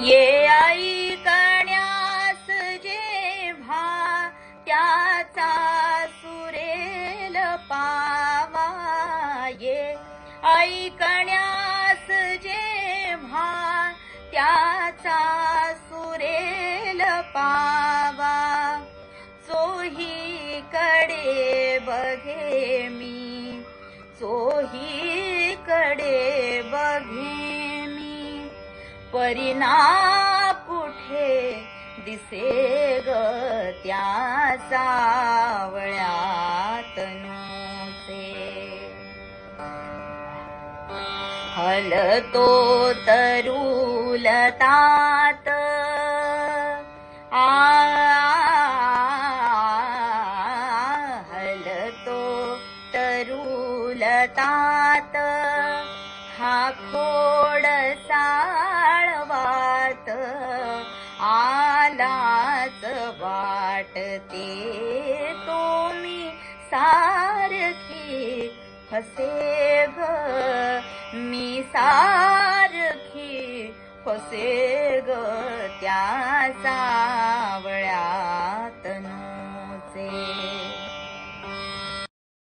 ये ऐकण्यास जेव्हा त्याचा सुरेल पावा. ये ऐकण्यास जेव्हा त्याचा सुरेल पावा. चोही कडे बघे मी चोही कडे परिणा कुठे दिसे ग त्या सावळ्यात नुसे? हलतो तरुलतात. आ हलतो तरुलतात. हा खो मलाच वाटते. तो मी सारखी फसे ग. मी सारखी फसे ग. त्या सावळ्या